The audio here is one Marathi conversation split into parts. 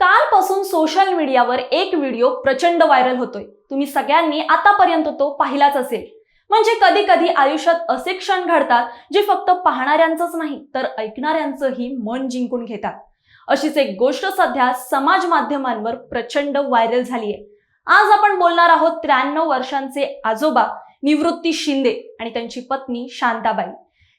कालपासून सोशल मीडियावर एक व्हिडिओ प्रचंड व्हायरल होतोय. तुम्ही सगळ्यांनी आतापर्यंत तो पाहिलाच असेल. म्हणजे कधी कधी आयुष्यात असे क्षण घडतात जे फक्त पाहणाऱ्यांचंच नाही तर ऐकणाऱ्यांचंही मन जिंकून घेतात. अशीच एक गोष्ट सध्या समाज माध्यमांवर प्रचंड व्हायरल झाली आहे आज आपण बोलणार आहोत त्र्याण्णव वर्षांचे आजोबा निवृत्ती शिंदे आणि त्यांची पत्नी शांताबाई.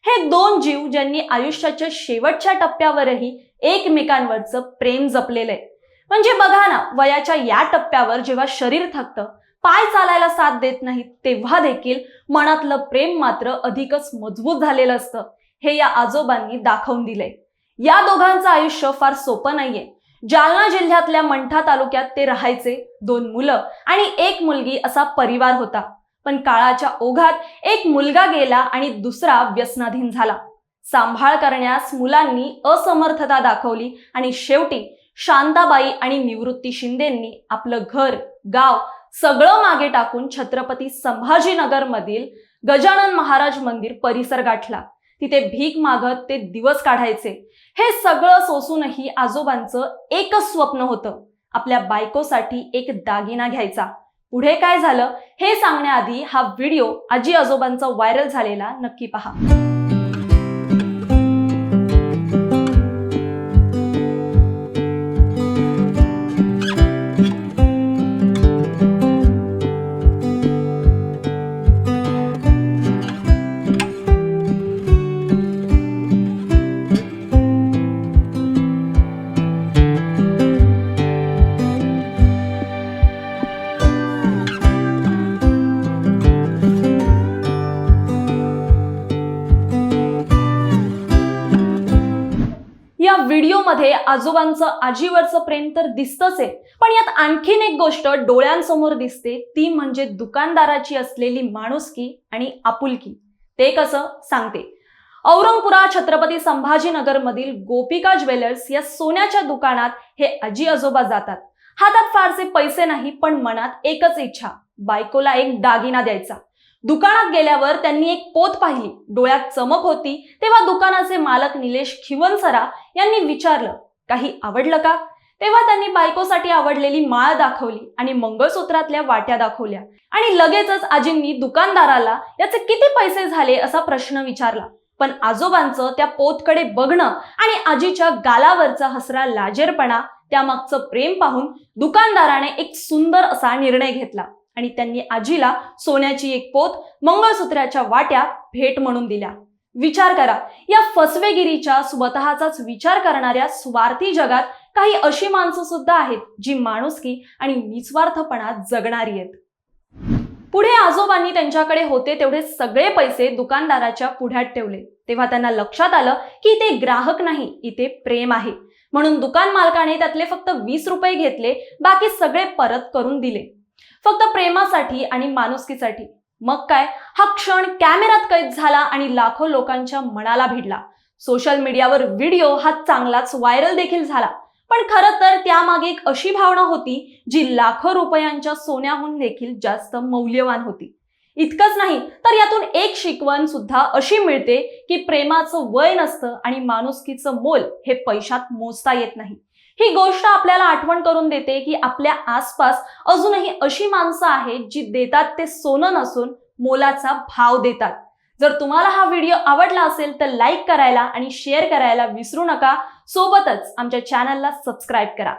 हे दोन जीव ज्यांनी आयुष्याच्या शेवटच्या टप्प्यावरही एकमेकांवरचं प्रेम जपलेलं आहे. म्हणजे बघा ना वयाच्या या टप्प्यावर जेव्हा शरीर थकतं पाय चालायला साथ देत नाहीत तेव्हा देखील मनातलं प्रेम मात्र अधिकच मजबूत झालेलं असतं. हे या आजोबांनी दाखवून दिलंय. या दोघांचं आयुष्य फार सोपं नाहीये. जालना जिल्ह्यातल्या मंठा तालुक्यात ते राहायचे दोन मुलं आणि एक मुलगी असा परिवार होता. पण काळाच्या ओघात एक मुलगा गेला आणि दुसरा व्यसनाधीन झाला. सांभाळ करण्यास मुलांनी असमर्थता दाखवली आणि शेवटी शांताबाई आणि निवृत्ती शिंदेंनी आपलं घर गाव सगळं मागे टाकून छत्रपती संभाजीनगर मधील गजानन महाराज मंदिर परिसर गाठला. तिथे भीक मागत ते दिवस काढायचे. हे सगळं सोसूनही आजोबांचं एकच स्वप्न होतं. आपल्या बायकोसाठी एक दागिना घ्यायचा. पुढे काय झालं हे सांगण्याआधी हा व्हिडिओ आजी आजोबांचा व्हायरल झालेला नक्की पहा. व्हिडिओमध्ये आजोबांचं आजीवरचं प्रेम तर दिसतच आहे. पण यात आणखीन एक गोष्ट डोळ्यांसमोर दिसते ती म्हणजे दुकानदाराची असलेली माणुसकी आणि आपुलकी. ते कसं? सांगते. औरंगपुरा छत्रपती संभाजीनगर मधील गोपिका ज्वेलर्स या सोन्याच्या दुकानात हे आजी आजोबा जातात. हातात फारसे पैसे नाही पण मनात एकच इच्छा बायकोला एक दागिना द्यायचा. दुकानात गेल्यावर त्यांनी एक पोत पाहिली. डोळ्यात चमक होती. तेव्हा दुकानाचे मालक निलेश खिवनसरा यांनी विचारलं काही आवडलं का? तेव्हा त्यांनी बायकोसाठी आवडलेली माळ दाखवली आणि मंगळसूत्रातल्या वाट्या दाखवल्या. आणि लगेचच आजींनी दुकानदाराला याचे किती पैसे झाले असा प्रश्न विचारला. पण आजोबांचं त्या पोतकडे बघणं आणि आजीच्या गालावरचा हसरा लाजेरपणा त्यामागचं प्रेम पाहून दुकानदाराने एक सुंदर असा निर्णय घेतला. आणि त्यांनी आजीला सोन्याची एक पोत मंगळसूत्राच्या वाट्या भेट म्हणून दिल्या. विचार करा या फसवेगिरीच्या स्वतःचाच विचार करणाऱ्या स्वार्थी जगात काही अशी माणसं सुद्धा आहेत जी माणुसकी आणि निस्वार्थपणा जगणारी आहेत. पुढे आजोबांनी त्यांच्याकडे होते तेवढे सगळे पैसे दुकानदाराच्या पुढ्यात ठेवले. तेव्हा त्यांना लक्षात आलं की इथे ग्राहक नाही इथे प्रेम आहे. म्हणून दुकान मालकाने त्यातले फक्त वीस रुपये घेतले बाकी सगळे परत करून दिले. फक्त प्रेमासाठी आणि माणुसकीसाठी. मग काय? हा क्षण कॅमेऱ्यात कैद झाला आणि लाखो लोकांच्या मनाला भिडला. सोशल मीडियावर व्हिडिओ हा चांगलाच व्हायरल देखील झाला. पण खरं तर त्यामागे एक अशी भावना होती जी लाखो रुपयांच्या सोन्याहून देखील जास्त मौल्यवान होती. इतकंच नाही तर यातून एक शिकवण सुद्धा अशी मिळते की प्रेमाचं वय नसतं आणि माणुसकीचं मोल हे पैशात मोजता येत नाही. ही गोष्ट आपल्याला आठवण करून देते की आपल्या आसपास अजूनही अशी माणसं आहेत जी देतात ते सोनं नसून मोलाचा भाव देतात. जर तुम्हाला हा व्हिडिओ आवडला असेल तर लाईक करायला आणि शेअर करायला विसरू नका. सोबतच आमच्या चॅनलला सबस्क्राईब करा.